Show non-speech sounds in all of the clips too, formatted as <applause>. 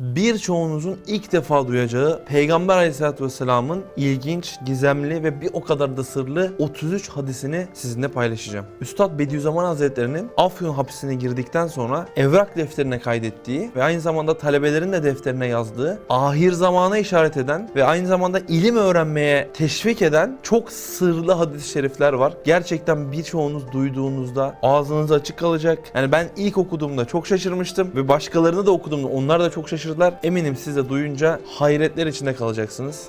Birçoğunuzun ilk defa duyacağı Peygamber Aleyhisselatü Vesselam'ın ilginç, gizemli ve bir o kadar da sırlı 33 hadisini sizinle paylaşacağım. Üstad Bediüzzaman Hazretleri'nin Afyon hapsine girdikten sonra evrak defterine kaydettiği ve aynı zamanda talebelerin de defterine yazdığı ahir zamana işaret eden ve aynı zamanda ilim öğrenmeye teşvik eden çok sırlı hadis-i şerifler var. Gerçekten birçoğunuz duyduğunuzda ağzınız açık kalacak. Yani ben ilk okuduğumda çok şaşırmıştım ve başkalarını da okuduğumda onlar da çok şaşırdılar. Eminim siz de duyunca hayretler içinde kalacaksınız.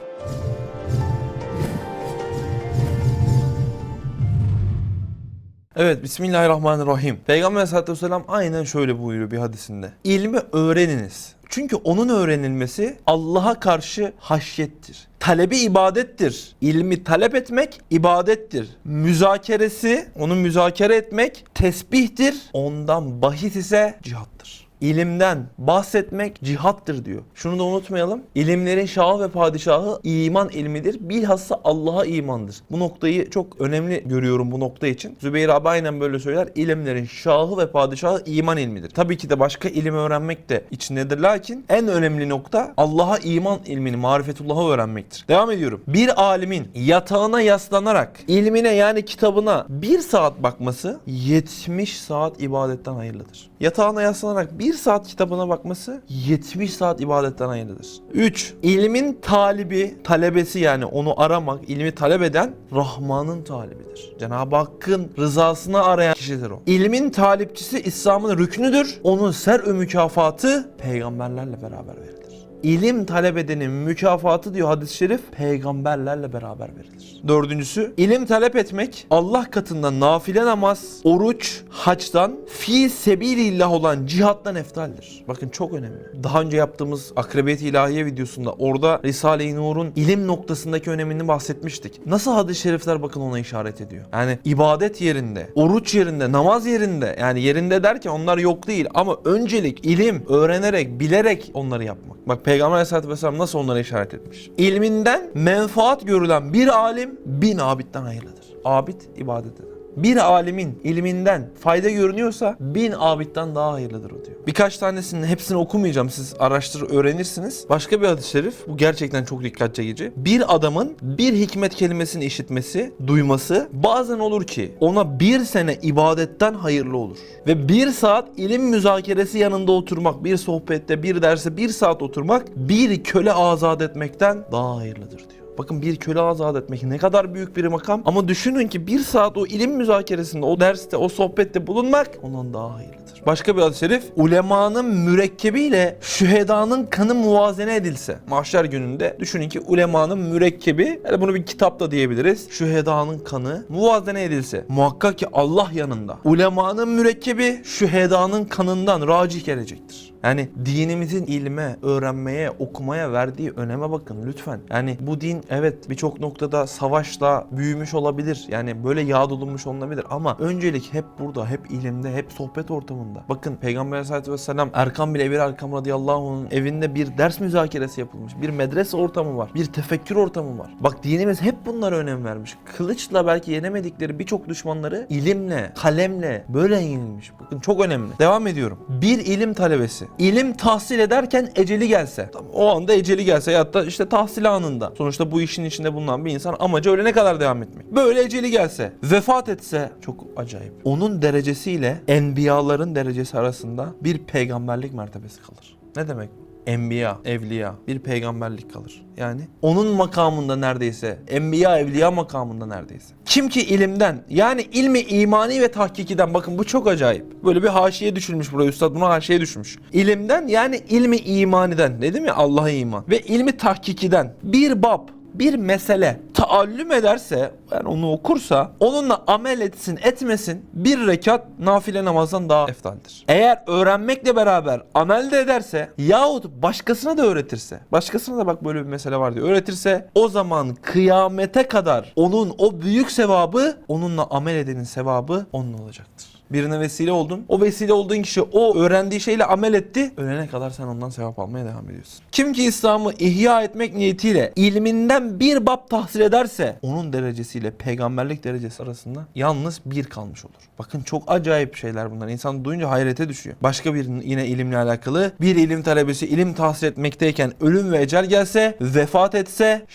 Evet Bismillahirrahmanirrahim. Peygamber Aleyhisselatü Vesselam aynen şöyle buyuruyor bir hadisinde. İlmi öğreniniz. Çünkü onun öğrenilmesi Allah'a karşı haşyettir. Talebi ibadettir. İlmi talep etmek ibadettir. Müzakeresi, onu müzakere etmek tesbihtir. Ondan bahis ise cihattır. İlimden bahsetmek cihattır diyor. Şunu da unutmayalım. İlimlerin şahı ve padişahı iman ilmidir. Bilhassa Allah'a imandır. Bu noktayı çok önemli görüyorum bu nokta için. Zübeyir abi aynen böyle söyler. İlimlerin şahı ve padişahı iman ilmidir. Tabii ki de başka ilim öğrenmek de içindedir. Lakin en önemli nokta Allah'a iman ilmini, marifetullah'ı öğrenmektir. Devam ediyorum. Bir alimin yatağına yaslanarak ilmine yani kitabına bir saat bakması 70 saat ibadetten hayırlıdır. Yatağına yaslanarak bir saat kitabına bakması 70 saat ibadetten hayırlıdır. 3. İlmin talibi, talebesi yani onu aramak, ilmi talep eden Rahman'ın talibidir. Cenab-ı Hakk'ın rızasını arayan kişidir o. İlmin talipçisi İslam'ın rüknüdür. Onun ser mükafatı peygamberlerle beraber verilir. İlim talep edenin mükafatı diyor hadis-i şerif peygamberlerle beraber verilir. Dördüncüsü ilim talep etmek Allah katında nafile namaz, oruç, haçtan fi sebilillah olan cihattan eftaldir. Bakın çok önemli. Daha önce yaptığımız Akrabiyet-i İlahiye videosunda orada Risale-i Nur'un ilim noktasındaki önemini bahsetmiştik. Nasıl hadis-i şerifler bakın ona işaret ediyor. Yani ibadet yerinde, oruç yerinde, namaz yerinde yani yerinde derken onlar yok değil ama öncelik ilim öğrenerek, bilerek onları yapmak. Bak Peygamber Aleyhisselatü Vesselam nasıl onlara işaret etmiş. İlminden menfaat görülen bir alim bin abitten hayırlıdır. Abid ibadet eder. Bir alimin ilminden fayda görünüyorsa bin abitten daha hayırlıdır o diyor. Birkaç tanesinin hepsini okumayacağım. Siz araştırır öğrenirsiniz. Başka bir hadis-i şerif. Bu gerçekten çok dikkat çekici. Bir adamın bir hikmet kelimesini işitmesi, duyması bazen olur ki ona bir sene ibadetten hayırlı olur. Ve bir saat ilim müzakeresi yanında oturmak, bir sohbette, bir derse bir saat oturmak bir köle azat etmekten daha hayırlıdır diyor. Bakın bir köle azat etmek ne kadar büyük bir makam. Ama düşünün ki bir saat o ilim müzakeresinde, o derste, o sohbette bulunmak ondan daha hayırlıdır. Başka bir hadis-i şerif. Ulemanın mürekkebiyle şühedanın kanı muvazene edilse. Mahşer gününde düşünün ki ulemanın mürekkebi, yani bunu bir kitapta diyebiliriz. Şühedanın kanı muvazene edilse. Muhakkak ki Allah yanında. Ulemanın mürekkebi şühedanın kanından racih gelecektir. Yani dinimizin ilme, öğrenmeye, okumaya verdiği öneme bakın lütfen. Yani bu din evet birçok noktada savaşla büyümüş olabilir. Yani böyle yağ dolunmuş olabilir ama öncelik hep burada, hep ilimde, hep sohbet ortamında. Bakın Peygamber Aleyhisselatü Vesselam Erkam bile Ebir Erkam radıyallahu anh'ın evinde bir ders müzakeresi yapılmış. Bir medrese ortamı var. Bir tefekkür ortamı var. Bak dinimiz hep bunlara önem vermiş. Kılıçla belki yenemedikleri birçok düşmanları ilimle, kalemle böyle yenilmiş. Bakın çok önemli. Devam ediyorum. Bir ilim talebesi ilim tahsil ederken eceli gelse. O anda eceli gelse ya da işte tahsil anında. Sonuçta bu işin içinde bulunan bir insan amacı ölene kadar devam etmek. Böyle eceli gelse, vefat etse çok acayip. Onun derecesiyle enbiyaların derecesi arasında bir peygamberlik mertebesi kalır. Ne demek bu? Enbiya, evliya, bir peygamberlik kalır. Yani onun makamında neredeyse, enbiya, evliya makamında neredeyse. Kim ki ilimden, yani ilmi imani ve tahkikiden, bakın bu çok acayip. Böyle bir haşiye düşülmüş buraya, üstad buna haşiye düşmüş. İlimden yani ilmi imaniden, dedim ya Allah'a iman. Ve ilmi tahkikiden bir bab, bir mesele taallüm ederse yani onu okursa onunla amel etsin etmesin bir rekat nafile namazdan daha eftaldir. Eğer öğrenmekle beraber amel de ederse yahut başkasına da öğretirse başkasına da bak böyle bir mesele var diyor öğretirse o zaman kıyamete kadar onun o büyük sevabı onunla amel edenin sevabı onun olacaktır. Birine vesile oldun. O vesile olduğun kişi o öğrendiği şeyle amel etti. Ölene kadar sen ondan sevap almaya devam ediyorsun. Kim ki İslam'ı ihya etmek niyetiyle ilminden bir bab tahsil ederse onun derecesiyle peygamberlik derecesi arasında yalnız bir kalmış olur. Bakın çok acayip şeyler bunlar. İnsan duyunca hayrete düşüyor. Başka bir yine ilimle alakalı bir ilim talebesi ilim tahsil etmekteyken ölüm ve ecel gelse vefat etse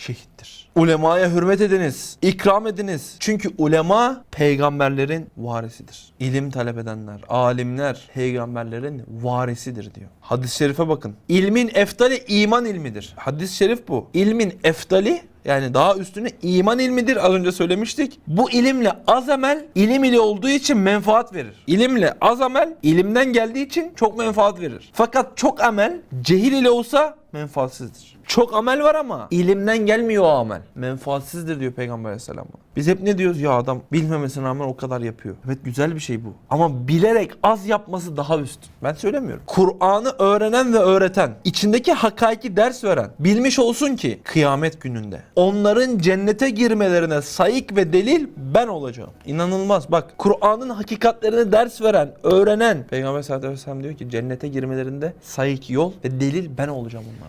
şehittir. Ulemaya hürmet ediniz, ikram ediniz. Çünkü ulema peygamberlerin varisidir. İlim talep edenler, alimler peygamberlerin varisidir diyor. Hadis-i şerife bakın. İlmin eftali iman ilmidir. Hadis-i şerif bu. İlmin eftali yani daha üstüne iman ilmidir az önce söylemiştik. Bu ilimle az amel ilim ile olduğu için menfaat verir. İlimle az amel ilimden geldiği için çok menfaat verir. Fakat çok amel cehil ile olsa menfaatsizdir. Çok amel var ama ilimden gelmiyor o amel. Menfaatsizdir diyor Peygamber Aleyhisselam. Biz hep ne diyoruz? Ya adam bilmemesine rağmen o kadar yapıyor. Evet güzel bir şey bu. Ama bilerek az yapması daha üstün. Ben söylemiyorum. Kur'an'ı öğrenen ve öğreten, içindeki hakaiki ders veren, bilmiş olsun ki kıyamet gününde onların cennete girmelerine sayık ve delil ben olacağım. İnanılmaz. Bak Kur'an'ın hakikatlerini ders veren, öğrenen Peygamber sallallahu aleyhi ve sellem diyor ki cennete girmelerinde sayık yol ve delil ben olacağım diyor.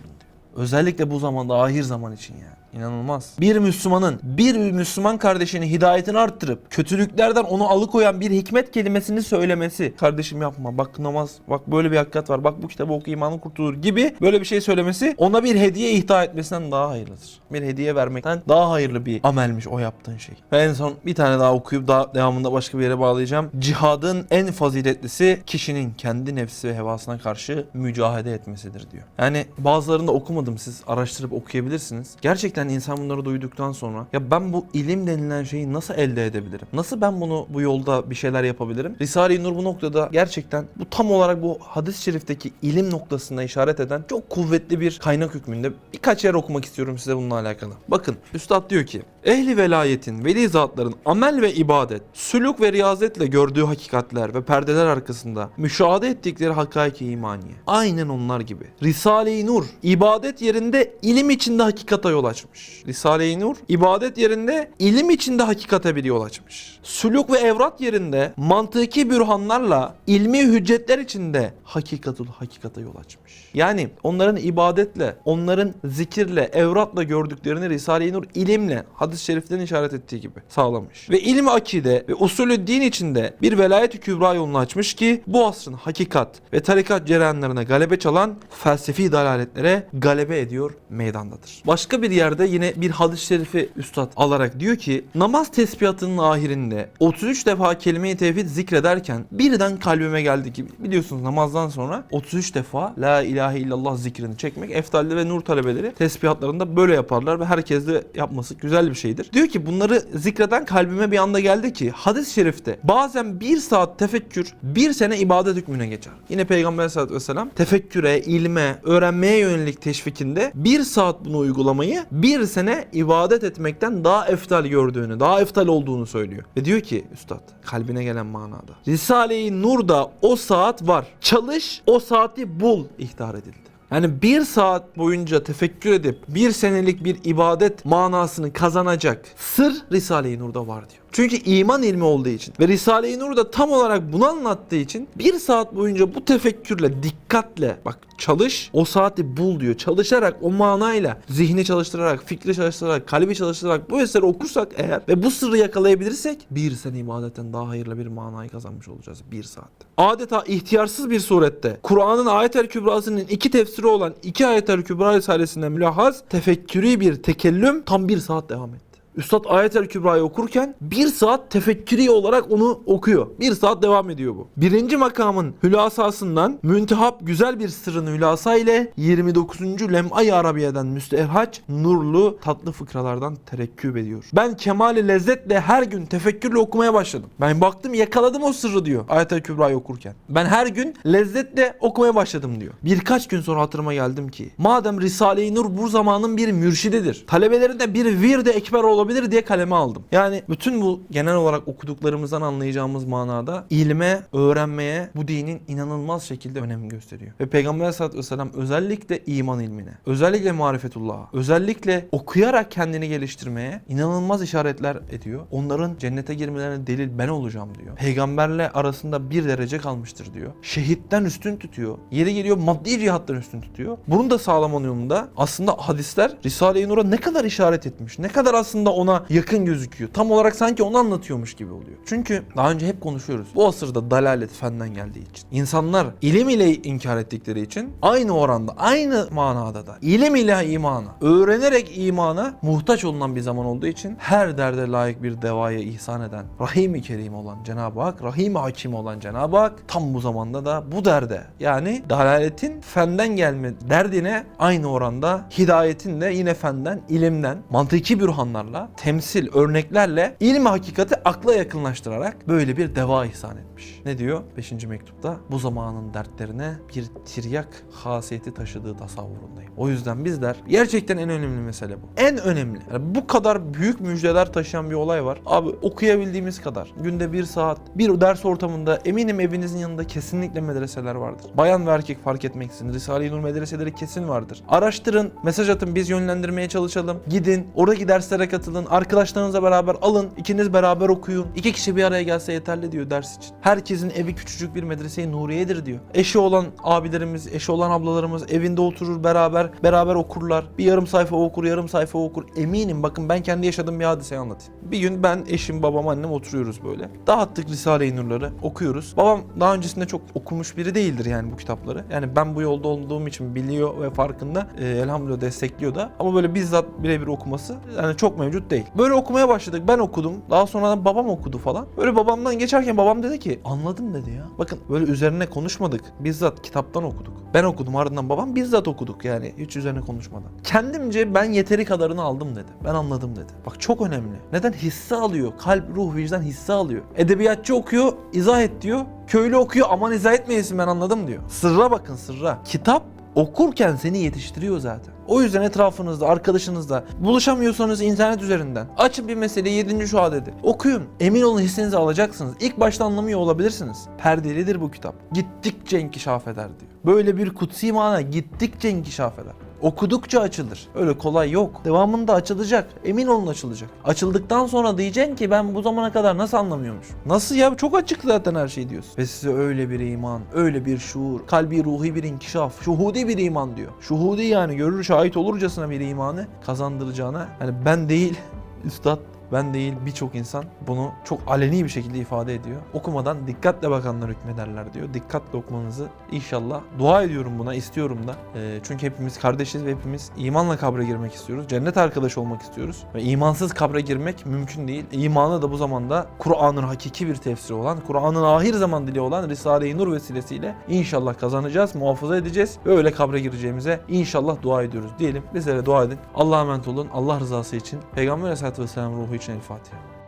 Özellikle bu zamanda ahir zaman için yani. İnanılmaz. Bir Müslümanın bir Müslüman kardeşini hidayetini arttırıp kötülüklerden onu alıkoyan bir hikmet kelimesini söylemesi. Kardeşim yapma bak namaz bak böyle bir hakikat var bak bu kitabı oku imanın kurtulur gibi böyle bir şey söylemesi ona bir hediye ihda etmesinden daha hayırlıdır. Bir hediye vermekten daha hayırlı bir amelmiş o yaptığın şey. Ve en son bir tane daha okuyup daha devamında başka bir yere bağlayacağım. Cihadın en faziletlisi kişinin kendi nefsi ve hevasına karşı mücadele etmesidir diyor. Yani bazılarını da okumadım siz araştırıp okuyabilirsiniz. Gerçekten insan bunları duyduktan sonra ya ben bu ilim denilen şeyi nasıl elde edebilirim? Nasıl ben bunu bu yolda bir şeyler yapabilirim? Risale-i Nur bu noktada gerçekten bu tam olarak bu hadis-i şerifteki ilim noktasına işaret eden çok kuvvetli bir kaynak hükmünde birkaç yer okumak istiyorum size bununla alakalı. Bakın Üstad diyor ki Ehli velayetin, veli zatların amel ve ibadet, sülük ve riyazetle gördüğü hakikatler ve perdeler arkasında müşahede ettikleri hakaiki imaniye. Aynen onlar gibi. Risale-i Nur, ibadet yerinde ilim içinde hakikata yol açmış. Risale-i Nur, ibadet yerinde ilim içinde hakikate bir yol açmış. Sülük ve evrat yerinde mantıki bürhanlarla ilmi hüccetler içinde hakikatul hakikata yol açmış. Yani onların ibadetle, onların zikirle, evratla gördüklerini Risale-i Nur ilimle, hadis-i şeriflerin işaret ettiği gibi sağlamış. Ve ilim akide ve usulü din içinde bir velayet-i kübra yolunu açmış ki bu asrın hakikat ve tarikat cereyanlarına galebe çalan felsefi dalaletlere galebe ediyor meydandadır. Başka bir yerde yine bir hadis-i şerifi üstad alarak diyor ki namaz tesbihatının ahirinde 33 defa kelime-i tevhid zikrederken birden kalbime geldi ki biliyorsunuz namazdan sonra 33 defa la ilahe illallah zikrini çekmek eftalli ve nur talebeleri tesbihatlarında böyle yaparlar ve herkes de yapması güzel bir şeydir. Diyor ki bunları zikreden kalbime bir anda geldi ki hadis-i şerifte bazen bir saat tefekkür bir sene ibadet hükmüne geçer. Yine Peygamber aleyhissalatü vesselam tefekküre, ilme, öğrenmeye yönelik teşvikinde bir saat bunu uygulamayı bir sene ibadet etmekten daha eftal gördüğünü, daha eftal olduğunu söylüyor. Ve diyor ki üstad kalbine gelen manada. Risale-i Nur'da o saat var. Çalış o saati bul ihtar edildi. Yani bir saat boyunca tefekkür edip bir senelik bir ibadet manasını kazanacak sır Risale-i Nur'da var diyor. Çünkü iman ilmi olduğu için ve Risale-i Nur da tam olarak bunu anlattığı için bir saat boyunca bu tefekkürle, dikkatle bak çalış o saati bul diyor. Çalışarak o manayla zihni çalıştırarak, fikri çalıştırarak, kalbi çalıştırarak bu eseri okursak eğer ve bu sırrı yakalayabilirsek bir sene ibadetten daha hayırlı bir manayı kazanmış olacağız bir saatte. Adeta ihtiyarsız bir surette Kur'an'ın ayet-el kübrasının iki tefsiri olan iki ayet-el kübra risalesinde mülahaz tefekkürü bir tekellüm tam bir saat devam etti. Üstad Ayet-el Kübra'yı okurken bir saat tefekkürü olarak onu okuyor. Bir saat devam ediyor bu. Birinci makamın hülasasından müntehap güzel bir sırrın hülasa ile 29. Lem'ay Arabiye'den müstehhaç nurlu tatlı fıkralardan terekküp ediyor. Ben kemali lezzetle her gün tefekkürle okumaya başladım. Ben baktım yakaladım o sırrı diyor Ayet-el Kübra'yı okurken. Ben her gün lezzetle okumaya başladım diyor. Birkaç gün sonra hatırıma geldim ki madem Risale-i Nur bu zamanın bir mürşididir. Talebelerine bir virde ekber olarak olabilir diye kaleme aldım. Yani bütün bu genel olarak okuduklarımızdan anlayacağımız manada ilme, öğrenmeye bu dinin inanılmaz şekilde önem gösteriyor. Ve Peygamber Aleyhisselatü Vesselam özellikle iman ilmine, özellikle marifetullah'a, özellikle okuyarak kendini geliştirmeye inanılmaz işaretler ediyor. Onların cennete girmelerine delil ben olacağım diyor. Peygamberle arasında bir derece kalmıştır diyor. Şehitten üstün tutuyor. Yeri geliyor maddi cihattan üstün tutuyor. Bunun da sağlamanın yolunda aslında hadisler Risale-i Nur'a ne kadar işaret etmiş. Ne kadar aslında ona yakın gözüküyor. Tam olarak sanki onu anlatıyormuş gibi oluyor. Çünkü daha önce hep konuşuyoruz. Bu asırda dalalet fenden geldiği için. insanlar ilim ile inkar ettikleri için aynı oranda, aynı manada da ilim ile imana, öğrenerek imana muhtaç olunan bir zaman olduğu için her derde layık bir devaya ihsan eden, Rahim-i Kerim olan Cenab-ı Hak, Rahim-i Hakim olan Cenab-ı Hak tam bu zamanda da bu derde yani dalaletin fenden gelme derdine aynı oranda hidayetin de yine fenden, ilimden, mantıki bürhanlarla, temsil, örneklerle ilmi hakikati akla yakınlaştırarak böyle bir deva ihsan etmiş. Ne diyor 5. mektupta? Bu zamanın dertlerine bir tiryak hasiyeti taşıdığı tasavvurundayım. O yüzden bizler gerçekten en önemli mesele bu. En önemli. Yani bu kadar büyük müjdeler taşıyan bir olay var. Abi okuyabildiğimiz kadar. Günde bir saat bir ders ortamında eminim evinizin yanında kesinlikle medreseler vardır. Bayan ve erkek fark etmeksizin. Risale-i Nur medreseleri kesin vardır. Araştırın, mesaj atın, biz yönlendirmeye çalışalım. Gidin, oradaki derslere katılın, arkadaşlarınızla beraber alın, ikiniz beraber okuyun. İki kişi bir araya gelse yeterli diyor ders için. Herkesin evi küçücük bir medrese-i Nuriye'dir diyor. Eşi olan abilerimiz, eşi olan ablalarımız evinde oturur beraber, beraber okurlar. Bir yarım sayfa okur, yarım sayfa okur. Eminim bakın ben kendi yaşadığım bir hadiseyi anlatayım. Bir gün ben, eşim, babam, annem oturuyoruz böyle. Dağıttık Risale-i Nur'ları, okuyoruz. Babam daha öncesinde çok okumuş biri değildir yani bu kitapları. Yani ben bu yolda olduğum için biliyor ve farkında. Ee, elhamdülillah destekliyor da. Ama böyle bizzat birebir okuması yani çok mevcut değil. Böyle okumaya başladık. Ben okudum. Daha sonra babam okudu falan. Böyle babamdan geçerken babam dedi ki anladım dedi ya. Bakın böyle üzerine konuşmadık. Bizzat kitaptan okuduk. Ben okudum ardından babam bizzat okuduk yani hiç üzerine konuşmadan. Kendimce ben yeteri kadarını aldım dedi. Ben anladım dedi. Bak çok önemli. Neden hisse alıyor? Kalp, ruh, vicdan hisse alıyor. Edebiyatçı okuyor, izah et diyor. Köylü okuyor aman izah etmeyesin ben anladım diyor. Sırra bakın sırra. Kitap okurken seni yetiştiriyor zaten. O yüzden etrafınızda, arkadaşınızla buluşamıyorsanız internet üzerinden açın bir meseleyi 7. şuadede okuyun. Emin olun hissinizi alacaksınız. İlk başta anlamıyor olabilirsiniz. Perdelidir bu kitap. Gittikçe inkişaf eder diyor. Böyle bir kutsi mana gittikçe inkişaf eder. Okudukça açılır. Öyle kolay yok. Devamında açılacak. Emin olun açılacak. Açıldıktan sonra diyeceksin ki ben bu zamana kadar nasıl anlamıyormuş. Nasıl ya? Çok açık zaten her şey diyorsun. Ve size öyle bir iman, öyle bir şuur, kalbi ruhi bir inkişaf, şuhudi bir iman diyor. Şuhudi yani görür şahit olurcasına bir imanı kazandıracağına. Hani ben değil, <laughs> üstad ben değil birçok insan bunu çok aleni bir şekilde ifade ediyor. Okumadan dikkatle bakanlar hükmederler diyor. Dikkatle okumanızı inşallah dua ediyorum buna, istiyorum da. Ee, çünkü hepimiz kardeşiz ve hepimiz imanla kabre girmek istiyoruz. Cennet arkadaşı olmak istiyoruz. Ve imansız kabre girmek mümkün değil. İmanı da bu zamanda Kur'an'ın hakiki bir tefsiri olan, Kur'an'ın ahir zaman dili olan Risale-i Nur vesilesiyle inşallah kazanacağız, muhafaza edeceğiz ve öyle kabre gireceğimize inşallah dua ediyoruz diyelim. Bizlere dua edin. Allah'a emanet olun. Allah rızası için. Peygamber Aleyhisselatü Vesselam ruhu için El Fatiha.